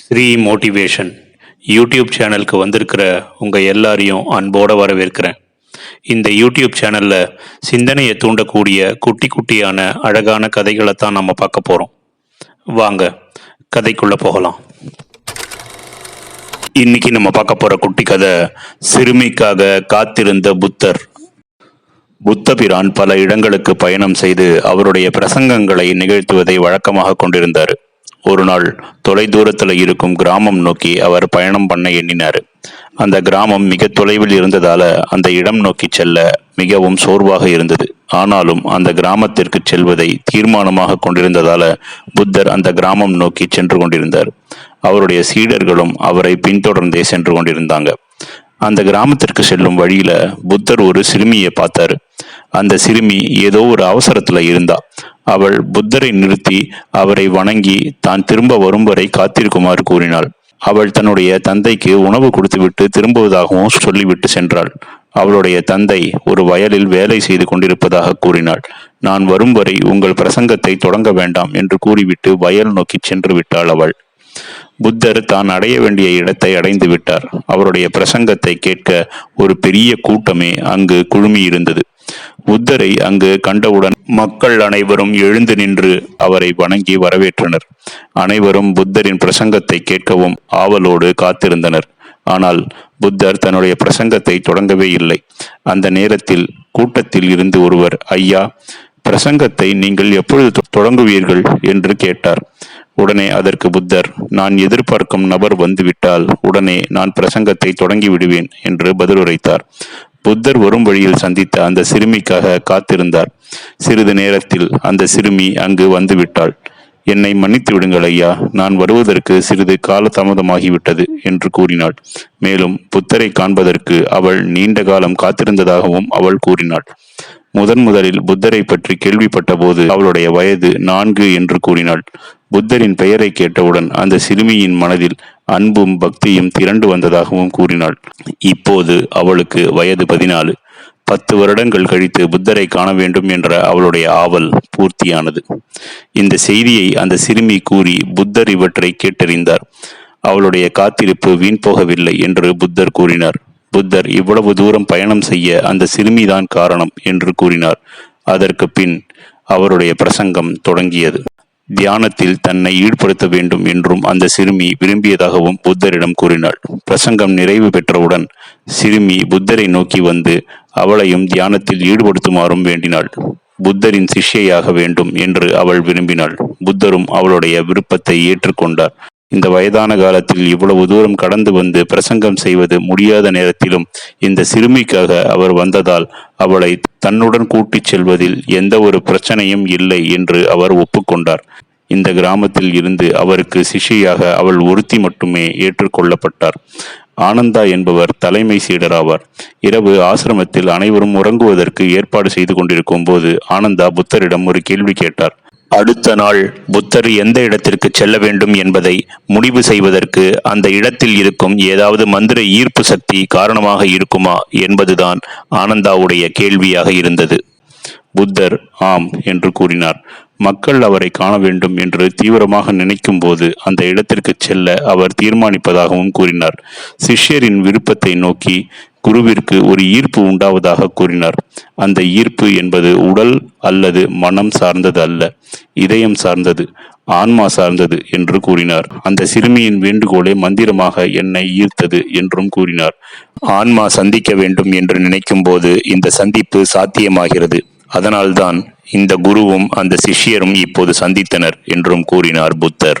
Sri motivation YouTube சேனலுக்கு வந்திருக்கிற உங்கள் எல்லாரையும் அன்போடு வரவேற்கிறேன். இந்த யூடியூப் சேனலில் சிந்தனையை தூண்டக்கூடிய குட்டி குட்டியான அழகான கதைகளை தான் நம்ம பார்க்க போகிறோம் வாங்க கதைக்குள்ளே போகலாம். இன்னைக்கு நம்ம பார்க்க போகிற குட்டி கதை சிறுமிக்காக காத்திருந்த புத்தர். புத்தபிரான் பல இடங்களுக்கு பயணம் செய்து அவருடைய பிரசங்கங்களை நிகழ்த்துவதை வழக்கமாக கொண்டிருந்தார். ஒரு நாள் தொலை தூரத்தில் இருக்கும் கிராமம் நோக்கி அவர் பயணம் பண்ண எண்ணினார். அந்த கிராமம் மிக தொலைவில் இருந்ததால அந்த இடம் நோக்கி செல்ல மிகவும் சோர்வாக இருந்தது. ஆனாலும் அந்த கிராமத்திற்கு செல்வதை தீர்மானமாக கொண்டிருந்ததால புத்தர் அந்த கிராமம் நோக்கி சென்று கொண்டிருந்தார். அவருடைய சீடர்களும் அவரை பின்தொடர்ந்தே சென்று கொண்டிருந்தாங்க. அந்த கிராமத்திற்கு செல்லும் வழியில புத்தர் ஒரு சிறுமியை பார்த்தாரு. அந்த சிறுமி ஏதோ ஒரு அவசரத்துல இருந்தா. அவள் புத்தரை நிறுத்தி அவரை வணங்கி தான் திரும்ப வரும் வரை காத்திருக்குமாறு கூறினாள். அவள் தன்னுடைய தந்தைக்கு உணவு கொடுத்துவிட்டு திரும்புவதாகவும் சொல்லிவிட்டு சென்றாள். அவளுடைய தந்தை ஒரு வயலில் வேலை செய்து கொண்டிருப்பதாக கூறினாள். நான் வரும் வரை உங்கள் பிரசங்கத்தை தொடங்க வேண்டாம் என்று கூறிவிட்டு வயல் நோக்கி சென்று விட்டாள் அவள். புத்தர் தான் அடைய வேண்டிய இடத்தை அடைந்து விட்டார். அவருடைய பிரசங்கத்தை கேட்க ஒரு பெரிய கூட்டமே அங்கு குழுமியிருந்தது. புத்தரை அங்கு கண்டவுடன் மக்கள் அனைவரும் எழுந்து நின்று அவரை வணங்கி வரவேற்றனர். அனைவரும் புத்தரின் பிரசங்கத்தை கேட்கவும் ஆவலோடு காத்திருந்தனர். ஆனால் புத்தர் தன்னுடைய பிரசங்கத்தை தொடங்கவே இல்லை. அந்த நேரத்தில் கூட்டத்தில் இருந்து ஒருவர் ஐயா பிரசங்கத்தை நீங்கள் எப்பொழுது தொடங்குவீர்கள்? என்று கேட்டார். உடனே அதற்கு புத்தர் நான் எதிர்பார்க்கும் நபர் வந்துவிட்டால் உடனே நான் பிரசங்கத்தை தொடங்கி விடுவேன் என்று பதிலுரைத்தார். புத்தர் வரும் வழியில் சந்தித்த அந்த சிறுமிக்காக காத்திருந்தார். சிறிது நேரத்தில் அந்த சிறுமி அங்கு வந்துவிட்டாள். என்னை மன்னித்து விடுங்கள் ஐயா நான் வருவதற்கு சிறிது கால தாமதமாகிவிட்டது என்று கூறினாள். மேலும் புத்தரை காண்பதற்கு அவள் நீண்ட காலம் காத்திருந்ததாகவும் அவள் கூறினாள். முதன் முதலில் புத்தரை பற்றி கேள்விப்பட்ட போது அவளுடைய வயது நான்கு என்று கூறினாள். புத்தரின் பெயரை கேட்டவுடன் அந்த சிறுமியின் மனதில் அன்பும் பக்தியும் திரண்டு வந்ததாகவும் கூறினாள். இப்போது அவளுக்கு வயது பதினாலு. பத்து வருடங்கள் கழித்து புத்தரை காண வேண்டும் என்ற அவளுடைய ஆவல் பூர்த்தியானது. இந்த செய்தியை அந்த சிறுமி கூறி புத்தர் இவற்றை கேட்டறிந்தார். அவளுடைய காத்திருப்பு வீண் போகவில்லை என்று புத்தர் கூறினார். புத்தர் இவ்வளவு தூரம் பயணம் செய்ய அந்த சிறுமிதான் காரணம் என்று கூறினார். அதற்கு பின் அவருடைய பிரசங்கம் தொடங்கியது. தியானத்தில் தன்னை ஈடுபடுத்த வேண்டும் என்றும் அந்த சிறுமி விரும்பியதாகவும் புத்தரிடம் கூறினாள். பிரசங்கம் நிறைவு பெற்றவுடன் சிறுமி புத்தரை நோக்கி வந்து அவளையும் தியானத்தில் ஈடுபடுத்துமாறும் வேண்டினாள். புத்தரின் சிஷ்யையாக வேண்டும் என்று அவள் விரும்பினாள். புத்தரும் அவளுடைய விருப்பத்தை ஏற்றுக்கொண்டார். இந்த வயதான காலத்தில் இவ்வளவு தூரம் கடந்து வந்து பிரசங்கம் செய்வது முடியாத நேரத்திலும் இந்த சிறுமிக்காக அவர் வந்ததால் அவளை தன்னுடன் கூட்டிச் செல்வதில் எந்த ஒரு பிரச்சனையும் இல்லை என்று அவர் ஒப்புக்கொண்டார். இந்த கிராமத்தில் இருந்து அவருக்கு சிஷியாக அவள் ஒருத்தி மட்டுமே ஏற்றுக்கொள்ளப்பட்டார். ஆனந்தா என்பவர் தலைமை சீடராவார். இரவு ஆசிரமத்தில் அனைவரும் உறங்குவதற்கு ஏற்பாடு செய்து கொண்டிருக்கும் போது ஆனந்தா புத்தரிடம் ஒரு கேள்வி கேட்டார். அடுத்த நாள் புத்தர் எந்த இடத்திற்கு செல்ல வேண்டும் என்பதை முடிவு செய்வதற்கு அந்த இடத்தில் இருக்கும் ஏதாவது மந்திர ஈர்ப்பு சக்தி காரணமாக இருக்குமா என்பதுதான் ஆனந்தாவுடைய கேள்வியாக இருந்தது. புத்தர் ஆம் என்று கூறினார். மக்கள் அவரை காண வேண்டும் என்று தீவிரமாக நினைக்கும் போது அந்த இடத்திற்கு செல்ல அவர் தீர்மானிப்பதாகவும் கூறினார். சிஷ்யரின் விருப்பத்தை நோக்கி குருவிற்கு ஒரு ஈர்ப்பு உண்டாவதாக கூறினார். அந்த ஈர்ப்பு என்பது உடல் அல்லது மனம் சார்ந்தது அல்ல இதயம் சார்ந்தது ஆன்மா சார்ந்தது என்று கூறினார். அந்த சிறுமியின் வேண்டுகோளே மந்திரமாக என்னை ஈர்த்தது என்றும் கூறினார். ஆன்மா சந்திக்க வேண்டும் என்று நினைக்கும் போது இந்த சந்திப்பு சாத்தியமாகிறது. அதனால்தான் இந்த குருவும் அந்த சிஷ்யரும் இப்போது சந்தித்தனர் என்றும் கூறினார் புத்தர்.